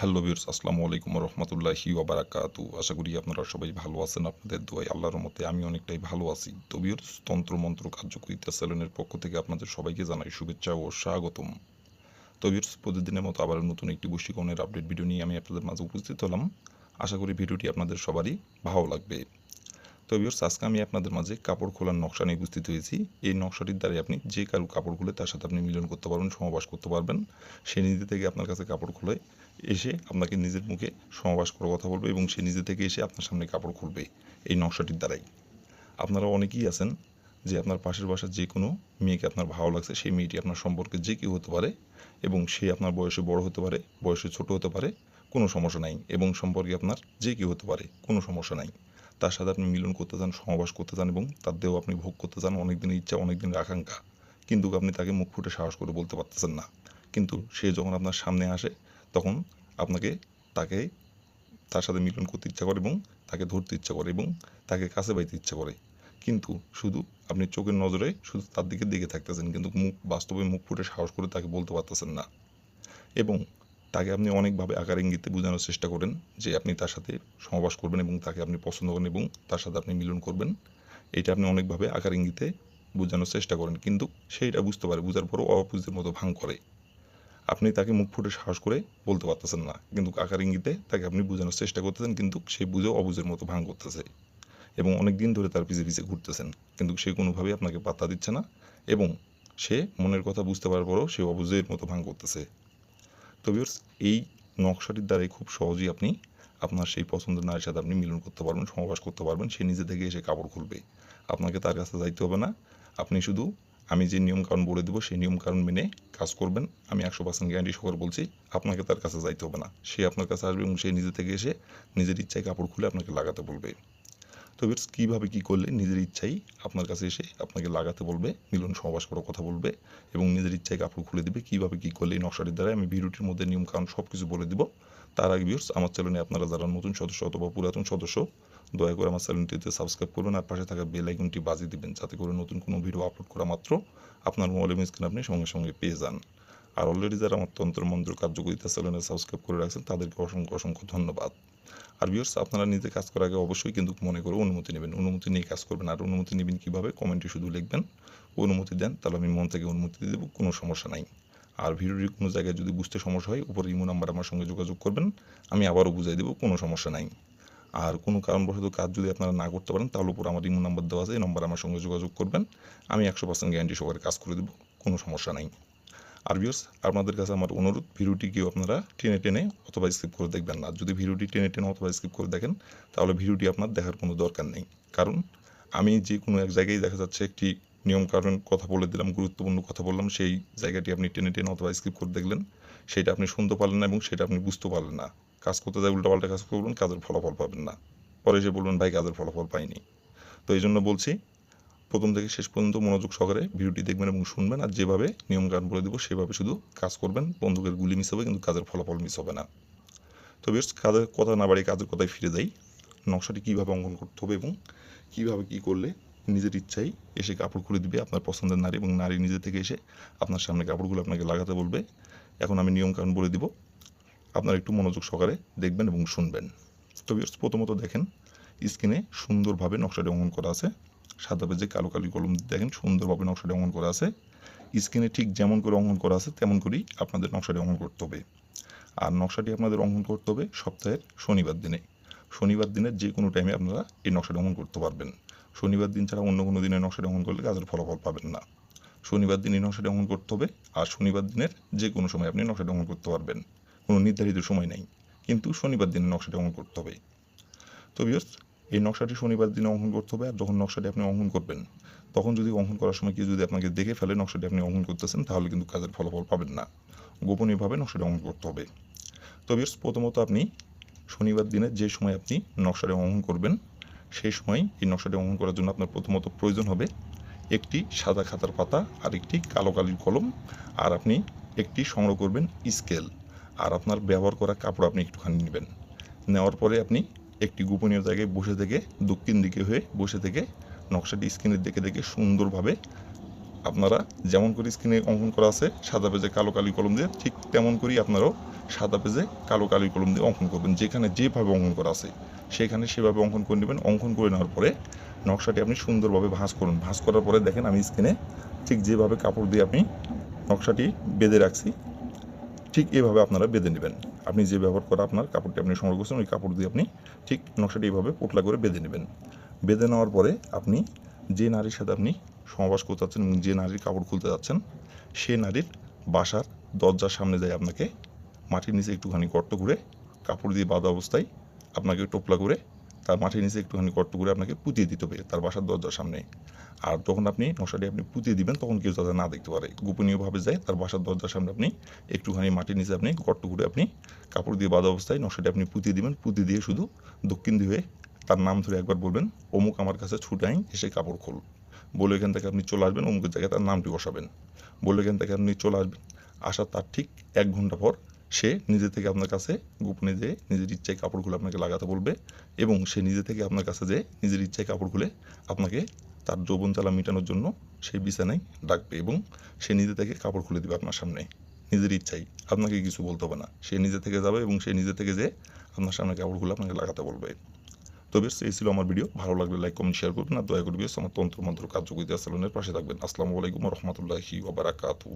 Hello বিয়ার্স আসসালামু আলাইকুম রহমতুল্লাহি ওবারাকাতু আশা করি আপনারা সবাই ভালো আছেন, আপনাদের দোয়াই আল্লাহর মতে আমি অনেকটাই ভালো আছি। তো তন্ত্র মন্ত্র কার্যকরিতা সেলুনের পক্ষ থেকে আপনাদের সবাইকে জানাই শুভেচ্ছা ও স্বাগতম। তো বিয়ার্স প্রতিদিনের মতো আবার নতুন একটি বৈশিকরণের আপডেট ভিডিও নিয়ে আমি আপনাদের মাঝে উপস্থিত হলাম। আশা করি ভিডিওটি আপনাদের সবারই ভালো লাগবে। তো বিয়ার্স আজকে আমি আপনাদের মাঝে কাপড় খোলার নকশা নিয়ে উপস্থিত হয়েছি। এই নকশাটির দ্বারাই আপনি যে কারও কাপড় খুলে তার সাথে আপনি মিলন করতে পারবেন সমাবাস করতে পারবেন। সে নিজে থেকে আপনার কাছে কাপড় খুলে এসে আপনাকে নিজের মুখে সমাবাস করার কথা বলবে এবং সে নিজে থেকে এসে আপনার সামনে কাপড় খুলবে এই নকশাটির দ্বারাই। আপনারা অনেকেই আছেন যে আপনার পাশের বাসার যে কোনো মেয়েকে আপনার ভালো লাগছে, সেই মেয়েটি আপনার সম্পর্কে যে কেউ হতে পারে এবং সে আপনার বয়সে বড় হতে পারে, বয়সে ছোট হতে পারে, কোনো সমস্যা নাই এবং সম্পর্কে আপনার যে কেউ হতে পারে, কোনো সমস্যা নাই। তার সাথে আপনি মিলন করতে চান সমাবাস করতে চান এবং তার দেহ আপনি ভোগ করতে চান অনেক দিনের ইচ্ছা অনেক দিনের আকাঙ্ক্ষা। কিন্তু আপনি তাকে মুখ ফুটে সাহস করে বলতে পারতেছেন না। কিন্তু সে যখন আপনার সামনে আসে, তখন আপনাকে তাকে তার সাথে মিলন করতে ইচ্ছা করে এবং তাকে ধরতে ইচ্ছা করে এবং তাকে কাছে পাইতে ইচ্ছা করে। কিন্তু শুধু আপনি চোখের নজরে শুধু তার দিকে দেখে থাকতেছেন, কিন্তু মুখ, বাস্তবে মুখ ফুটে সাহস করে তাকে বলতে পারতেছেন না। এবং তাকে আপনি অনেকভাবে আকার ইঙ্গিতে বোঝানোর চেষ্টা করেন যে আপনি তার সাথে সমাবাস করবেন এবং তাকে আপনি পছন্দ করেন এবং তার সাথে আপনি মিলন করবেন। এটা আপনি অনেকভাবে আকার ইঙ্গিতে বোঝানোর চেষ্টা করেন, কিন্তু সেইটা বুঝতে পারে, বোঝার পরও অবুঝের মতো ভাঙ করে। আপনি তাকে মুখ ফুটে সাহস করে বলতে পারতেছেন না, কিন্তু আকার ইঙ্গিতে তাকে আপনি বোঝানোর চেষ্টা করতেছেন, কিন্তু সে বুঝেও অবুঝের মতো ভাঙ করতেছে এবং অনেক দিন ধরে তার পিছে পিছে ঘুরতেছেন, কিন্তু সে কোনোভাবেই আপনাকে পাত্তা দিচ্ছে না এবং সে মনের কথা বুঝতে পারার পরও সে অবুঝের মতো ভাঙ করতেছে। তো ভিউয়ার্স এই নকশাটির দ্বারাই খুব সহজেই আপনি আপনার সেই পছন্দের নারীর সাথে আপনি মিলন করতে পারবেন সমাবাস করতে পারবেন। সে নিজে থেকে এসে কাপড় খুলবে। আপনাকে তার কাছে যাইতে হবে না। আপনি শুধু আমি যে নিয়ম নিয়মকানুন বলে দেবো, সেই নিয়মকানুন মেনে কাজ করবেন। আমি একশো পার্সেন্ট গ্যারান্টি সহকারে বলছি, আপনাকে তার কাছে যাইতে হবে না। সে আপনার কাছে আসবে এবং সে নিজে থেকে এসে নিজের ইচ্ছায় কাপড় খুলে আপনাকে লাগাতে বলবে। তো ভিউয়ার্স, কীভাবে কী করলে নিজের ইচ্ছাই আপনার কাছে এসে আপনাকে লাগাতে বলবে, মিলন সহবাস করার কথা বলবে এবং নিজের ইচ্ছায় কাপড় খুলে দিবে, কীভাবে কী করলে এই নকশাটির দ্বারা আমি ভিডিওটির মধ্যে নিয়ম কারণ সব কিছু বলে দিব। তার আগে ভিউয়ার্স, আমার চ্যানেলে আপনারা যারা নতুন সদস্য অথবা পুরাতন সদস্য, দয়া করে আমার চ্যানেলটিতে সাবস্ক্রাইব করবেন আর পাশে থাকা বেল আইকনটি বাজিয়ে দিবেন যাতে করে নতুন কোনো ভিডিও আপলোড করা মাত্র আপনার মোবাইলের স্ক্রিন আপনি সঙ্গে সঙ্গে পেয়ে যান। আর অলরেডি যারা আমার তন্ত্র মন্ত্র কার্যকরিতা চ্যানেলে সাবস্ক্রাইব করে রাখছেন, তাদেরকে অসংখ্য অসংখ্য ধন্যবাদ। আর ভিউয়ার্স আপনারা নিজে কাজ করার আগে অবশ্যই কিন্তু মনে করে অনুমতি নেবেন। অনুমতি নিয়ে কাজ করবেন। আর অনুমতি নেবেন কীভাবে? কমেন্টে শুধু লিখবেন, অনুমতি দেন, তাহলে আমি মন থেকে অনুমতি দিয়ে দেবো, কোনো সমস্যা নাই। আর ভিডিওটির কোনো জায়গায় যদি বুঝতে সমস্যা হয় উপরে ইমো নাম্বার আমার সঙ্গে যোগাযোগ করবেন, আমি আবারও বুঝাই দেবো, কোনো সমস্যা নাই। আর কোনো কারণবশত কাজ যদি আপনারা না করতে পারেন, তাহলে উপর আমার ইমো নাম্বার দেওয়া আছে, এই নম্বর আমার সঙ্গে যোগাযোগ করবেন, আমি একশো পার্সেন্ট গ্যারান্টি সহকারে কাজ করে দেবো, কোনো সমস্যা নাই। আর ভিউর্স আপনাদের কাছে আমার অনুরোধ, ভিডিওটি কেউ আপনারা টেনে টেনে অথবা স্কিপ করে দেখবেন না। যদি ভিডিওটি টেনে টেনে অথবা স্কিপ করে দেখেন, তাহলে ভিডিওটি আপনার দেখার কোনো দরকার নেই। কারণ আমি যে কোনো এক জায়গায় দেখা যাচ্ছে একটি নিয়ম কারণ কথা বলে দিলাম, গুরুত্বপূর্ণ কথা বললাম, সেই জায়গাটি আপনি টেনে টেনে অথবা স্কিপ করে দেখলেন, সেটা আপনি শুনতে পারলেন না এবং সেটা আপনি বুঝতে পারলেন না। কাজ করতে যায়, উল্টাপাল্টা কাজ করবেন, কাজের ফলাফল পাবেন না। পরে এসে বলবেন, ভাই, কাজের ফলাফল পাইনি। তো এই জন্য বলছি প্রথম থেকে শেষ পর্যন্ত মনোযোগ সহকারে ভিডিওটি দেখবেন এবং শুনবেন। আর যেভাবে নিয়মকানুন বলে দেবো, সেভাবে শুধু কাজ করবেন। বন্দুকের গুলি মিস হবে, কিন্তু কাজের ফলাফল মিস হবে না। তো বেশ কাজের কথা না বাড়িয়ে কাজের কথায় ফিরে যাই। নকশাটি কীভাবে অঙ্কন করতে হবে এবং কীভাবে কী করলে নিজের ইচ্ছাই এসে কাপড় খুলে দিবে আপনার পছন্দের নারী এবং নারী নিজে থেকে এসে আপনার সামনে কাপড়গুলো আপনাকে লাগাতে বলবে। এখন আমি নিয়মকানুন বলে দিব। আপনারা একটু মনোযোগ সহকারে দেখবেন এবং শুনবেন। তো প্রথমত দেখেন, স্ক্রিনে সুন্দরভাবে নকশাটি অঙ্কন করা আছে। সাদা পেজে কালো কালি কলম দেখেন, সুন্দরভাবে নকশাটি অঙ্কন করা আছে। স্ক্রিনে ঠিক যেমন করে অঙ্কন করা আছে, তেমন করেই আপনাদের নকশাটি অঙ্কন করতে হবে। আর নকশাটি আপনাদের অঙ্কন করতে হবে সপ্তাহের শনিবার দিনে। শনিবার দিনের যে কোনো টাইমে আপনারা এই নকশাটি অঙ্কন করতে পারবেন। শনিবার দিন ছাড়া অন্য কোনো দিনে নকশাটি অঙ্কন করলে কাজের ফলাফল পাবেন না। শনিবার দিন এই নকশাটি অঙ্কন করতে হবে, আর শনিবার দিনের যে কোনো সময় আপনি নকশাটি অঙ্কন করতে পারবেন। কোনো নির্ধারিত সময় নেই, কিন্তু শনিবার দিনে নকশাটি অঙ্কন করতে হবে। তো এই নকশাটি শনিবার দিনে অঙ্কন করতে হবে, আর যখন নকশাটি আপনি অঙ্কন করবেন, তখন যদি অঙ্কন করার সময় কেউ যদি আপনাকে দেখে ফেলে নকশাটি আপনি অঙ্কন করতেছেন, তাহলে কিন্তু কাজের ফলাফল পাবেন না। গোপনীয়ভাবে নকশাটি অঙ্কন করতে হবে। তো বিয়স প্রথমত আপনি শনিবার দিনে যে সময় আপনি নকশাটি অঙ্কন করবেন, সেই সময় এই নকশাটি অঙ্কন করার জন্য আপনার প্রথমত প্রয়োজন হবে একটি সাদা খাতার পাতা আর একটি কালো কালির কলম, আর আপনি একটি সংগ্রহ করবেন স্কেল, আর আপনার ব্যবহার করা কাপড় আপনি একটুখানি নেবেন। নেওয়ার পরে আপনি একটি গোপনীয় জায়গায় বসে থেকে, দক্ষিণ দিকে হয়ে বসে থেকে নকশাটি স্ক্রিনের দেখে দেখে সুন্দরভাবে আপনারা যেমন করে স্ক্রিনে অঙ্কন করা আছে, সাদা পেজে কালো কালি কলম দিয়ে ঠিক তেমন করেই আপনারাও সাদা পেজে কালো কালি কলম দিয়ে অঙ্কন করবেন। যেখানে যেভাবে অঙ্কন করা আছে, সেখানে সেভাবে অঙ্কন করে নেবেন। অঙ্কন করে নেওয়ার পরে নকশাটি আপনি সুন্দরভাবে ভাঁজ করুন। ভাঁজ করার পরে দেখেন আমি স্ক্রিনে ঠিক যেভাবে কাপড় দিয়ে আপনি নকশাটি বেঁধে রাখছি, ঠিক এভাবে আপনারা বেঁধে নেবেন। আপনি যে ব্যবহার করা আপনার কাপড়টি আপনি সংগ্রহ করছেন, ওই কাপড় দিয়ে আপনি ঠিক নকশাটি এইভাবে পোটলা করে বেঁধে নেবেন। বেঁধে নেওয়ার পরে আপনি যে নারীর সাথে আপনি সমাবাস করতে যাচ্ছেন এবং যে নারীর কাপড় খুলতে যাচ্ছেন, সে নারীর বাসার দরজার সামনে যায় আপনাকে মাটির নিচে একটুখানি গর্ত ঘুরে কাপড় দিয়ে বাঁধা অবস্থায় আপনাকে টোপলা করে তার মাটির নিচে একটুখানি গর্ত করে আপনাকে পুঁতিয়ে দিতে হবে, তার বাসার দরজার সামনে আর যখন আপনি নকশাটি আপনি পুঁতিয়ে দিবেন, তখন কেউ যাতে না দেখতে পারে। গোপনীয়ভাবে যায়, তার বাসার দরজার সামনে আপনি একটুখানি মাটির নিচে আপনি গর্ত করে আপনি কাপড় দিয়ে বাঁধা অবস্থায় নকশাটি আপনি পুঁতিয়ে দিবেন। পুঁতিয়ে দিয়ে শুধু দক্ষিণ দিকে তার নাম ধরে একবার বলবেন, অমুক আমার কাছে ছুটাই এসে কাপড় খোল। বলে এখান থেকে আপনি চলে আসবেন, অমুকের জায়গায় তার নামটি বসাবেন। বলে এখান থেকে আপনি চলে আসবেন। আসার তার ঠিক এক ঘণ্টা পর সে নিজে থেকে আপনার কাছে, গোপনে যেয়ে নিজের ইচ্ছায় কাপড় খুলে আপনাকে লাগাতে বলবে এবং সে নিজে থেকে আপনার কাছে যেয়ে নিজের ইচ্ছায় কাপড় খুলে আপনাকে তার যৌবন চালা মেটানোর জন্য সেই বিছানায় ডাকবে এবং সে নিজে থেকে কাপড় খুলে দেবে আপনার সামনে, নিজের ইচ্ছাই আপনাকে কিছু বলতে হবে না। সে নিজে থেকে যাবে এবং সে নিজে থেকে যে আপনার সামনে কাপড় খুলে আপনাকে লাগাতে বলবে। তবে এই ছিল আমার ভিডিও। ভালো লাগলে লাইক, কমেন্ট শেয়ার করবেন। আর দয়া করে বিএস আমার তন্ত্র মন্ত্র কার্যকরিতা সেলুনের পাশে থাকবেন। আসসালামু আলাইকুম রহমতুল্লাহি ওবারাকাতু